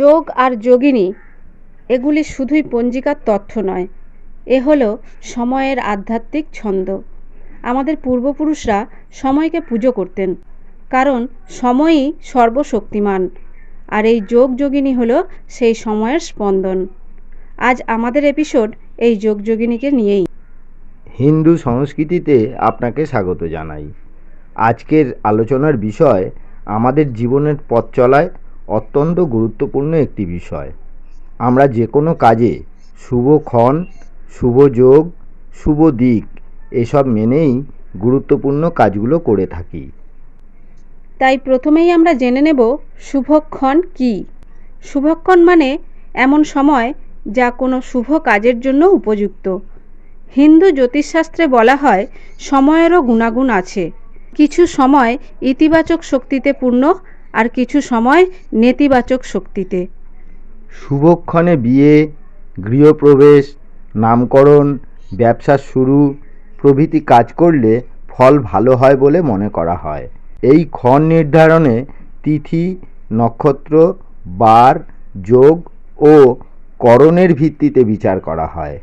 যোগ আর যোগিনী, এগুলি শুধুই পঞ্জিকার তথ্য নয়, এ হলো সময়ের আধ্যাত্মিক ছন্দ। আমাদের পূর্বপুরুষরা সময়কে পুজো করতেন, কারণ সময়ই সর্বশক্তিমান, আর এই যোগ যোগিনী হলো সেই সময়ের স্পন্দন। আজ আমাদের এপিসোড এই যোগ যোগিনীকে নিয়েই। হিন্দু সংস্কৃতিতে আপনাকে স্বাগত জানাই। আজকের আলোচনার বিষয় আমাদের জীবনের পথ চলায় অত্যন্ত গুরুত্বপূর্ণ একটি বিষয়। আমরা যে কোনো কাজে শুভক্ষণ শুভ যোগ, শুভ দিক এসব মেনেই গুরুত্বপূর্ণ কাজগুলো করে থাকি। তাই প্রথমেই আমরা জেনে নেব শুভক্ষণ কী। শুভক্ষণ মানে এমন সময় যা কোনো শুভ কাজের জন্য উপযুক্ত। হিন্দু জ্যোতিষশাস্ত্রে বলা হয়, সময়েরও গুণাগুণ আছে। কিছু সময় ইতিবাচক শক্তিতে পূর্ণ আর কিছু সময় নেতিবাচক শক্তিতে। শুভক্ষণে বিয়ে, গৃহপ্রবেশ, নামকরণ, ব্যবসা শুরু, প্রভৃতি কাজ করলে ফল ভালো হয় বলে মনে করা হয়। এই ক্ষণ নির্ধারণে তিথি, নক্ষত্র, বার, যোগ ও করণের ভিত্তিতে বিচার করা হয়।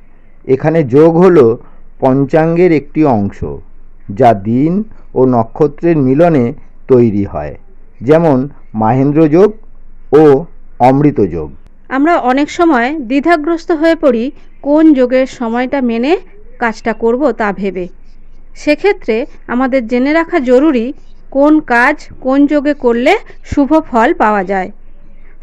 এখানে যোগ হলো পঞ্চাঙ্গের একটি অংশ, যা দিন ও নক্ষত্রের মিলনে তৈরি হয়। যেমন মাহেন্দ্র যোগ ও অমৃত যোগ। আমরা অনেক সময় দ্বিধাগ্রস্ত হয়ে পড়ি কোন যোগের সময়টা মেনে কাজটা করব তা ভেবে। সেক্ষেত্রে আমাদের জেনে রাখা জরুরি কোন কাজ কোন যোগে করলে শুভ ফল পাওয়া যায়।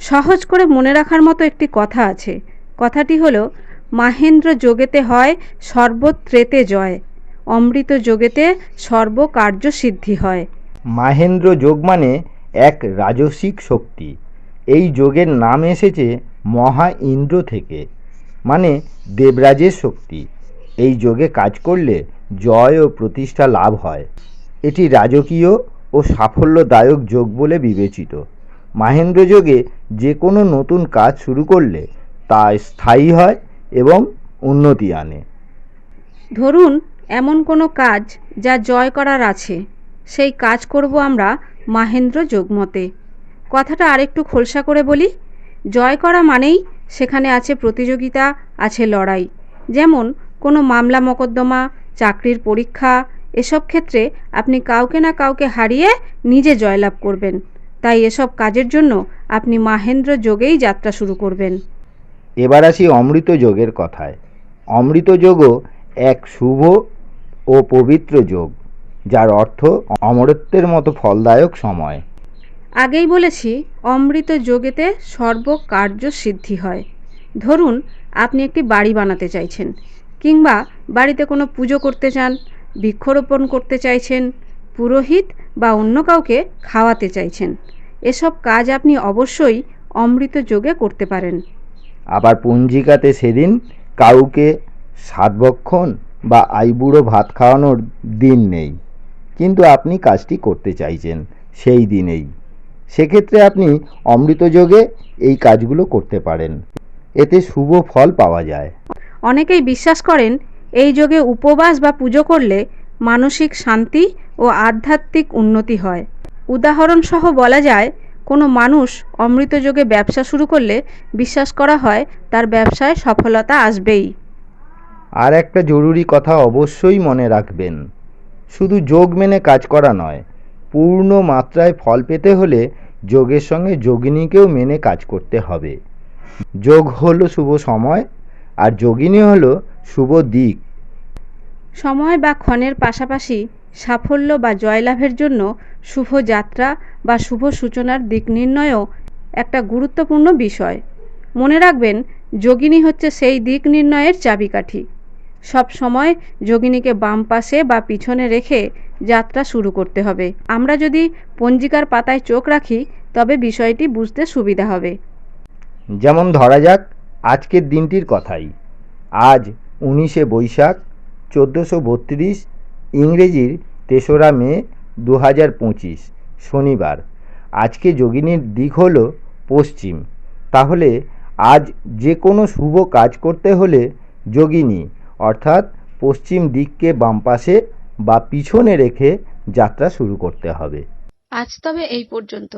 সহজ করে মনে রাখার মতো একটি কথা আছে। কথাটি হলো মাহেন্দ্র যোগেতে হয় সর্বত্রেতে জয় অমৃত যোগেতে সর্বকার্য সিদ্ধি হয়। মাহেন্দ্র যোগ মানে এক রাজসিক শক্তি। এই যোগের নাম এসেছে মহা ইন্দ্র থেকে মানে দেবরাজের শক্তি। এই যোগে কাজ করলে জয় ও প্রতিষ্ঠা লাভ হয়। এটি রাজকীয় ও সাফল্যদায়ক যোগ বলে বিবেচিত। মাহেন্দ্র যোগে যে কোনো নতুন কাজ শুরু করলে তা স্থায়ী হয় এবং উন্নতি আনে। ধরুন, এমন কোনো কাজ যা জয় করার আছে, সেই কাজ করব আমরা মাহেন্দ্র যোগমতে। কথাটা আরেকটু খোলসা করে বলি, জয় করা মানেই সেখানে আছে প্রতিযোগিতা, আছে লড়াই। যেমন, কোনো মামলা মোকদ্দমা, চাকরির পরীক্ষা, এসব ক্ষেত্রে আপনি কাউকে না কাউকে হারিয়ে নিজে জয়লাভ করবেন। তাই এসব কাজের জন্য আপনি মাহেন্দ্র যোগেই যাত্রা শুরু করবেন। এবার আসি অমৃত যোগের কথায়। অমৃত যোগও এক শুভ ও পবিত্র যোগ। যার অর্থ অমরত্বের মতো ফলদায়ক সময়। আগেই বলেছি অমৃত যোগেতে সর্বকার্য সিদ্ধি হয়। ধরুন আপনি একটি বাড়ি বানাতে চাইছেন কিংবা বাড়িতে কোনো পুজো করতে চান বৃক্ষরোপণ করতে চাইছেন পুরোহিত বা অন্য কাউকে খাওয়াতে চাইছেন। এসব কাজ আপনি অবশ্যই অমৃত যোগে করতে পারেন। আবার পঞ্জিকাতে সেদিন কাউকে সাতবক্ষণ বা আইবুড়ো ভাত খাওয়ানোর দিন নেই। কিন্তু আপনি কাজটি করতে চাইছেন সেই দিনেই। সেক্ষেত্রে আপনি অমৃত যোগে এই কাজগুলো করতে পারেন। এতে শুভ ফল পাওয়া যায়। অনেকেই বিশ্বাস করেন এই যোগে উপবাস বা পুজো করলে মানসিক শান্তি ও আধ্যাত্মিক উন্নতি হয়। উদাহরণসহ বলা যায় কোনো মানুষ অমৃত যোগে ব্যবসা শুরু করলে বিশ্বাস করা হয় তার ব্যবসায় সফলতা আসবেই। আর একটা জরুরি কথা অবশ্যই মনে রাখবেন। শুধু যোগ মেনে কাজ করা নয়, পূর্ণ মাত্রায় ফল পেতে হলে যোগের সঙ্গে যোগিনীকেও মেনে কাজ করতে হবে। যোগ হলো শুভ সময়, আর যোগিনী হলো শুভ দিক। সময় বা ক্ষণের পাশাপাশি সাফল্য বা জয়লাভের জন্য শুভ যাত্রা বা শুভ সূচনার দিক নির্ণয়ও একটা গুরুত্বপূর্ণ বিষয়। মনে রাখবেন, যোগিনী হচ্ছে সেই দিক নির্ণয়ের চাবিকাঠি। সব সময় যোগিনীকে বাম পাশে বা পিছনে রেখে যাত্রা শুরু করতে হবে। আমরা যদি পঞ্জিকার পাতায় চোখ রাখি, তবে বিষয়টি বুঝতে সুবিধা হবে। যেমন ধরা যাক, আজকের দিনটির কথাই। আজ উনিশে বৈশাখ, চোদ্দোশো বত্রিশ, ইংরেজির তেসরা মে দু হাজার পঁচিশ, শনিবার। আজকে যোগিনীর দিক হল পশ্চিম। তাহলে আজ যে কোনো শুভ কাজ করতে হলে যোগিনী অর্থাৎ পশ্চিম দিককে বাম পাশে বা পিছনে রেখে যাত্রা শুরু করতে হবে। আজ তবে এই পর্যন্ত।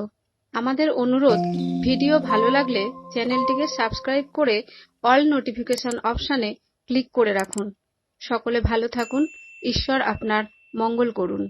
আমাদের অনুরোধ, ভিডিও ভালো লাগলে চ্যানেলটিকে সাবস্ক্রাইব করে অল নোটিফিকেশন অপশানে ক্লিক করে রাখুন। সকলে ভালো থাকুন, ঈশ্বর আপনার মঙ্গল করুন।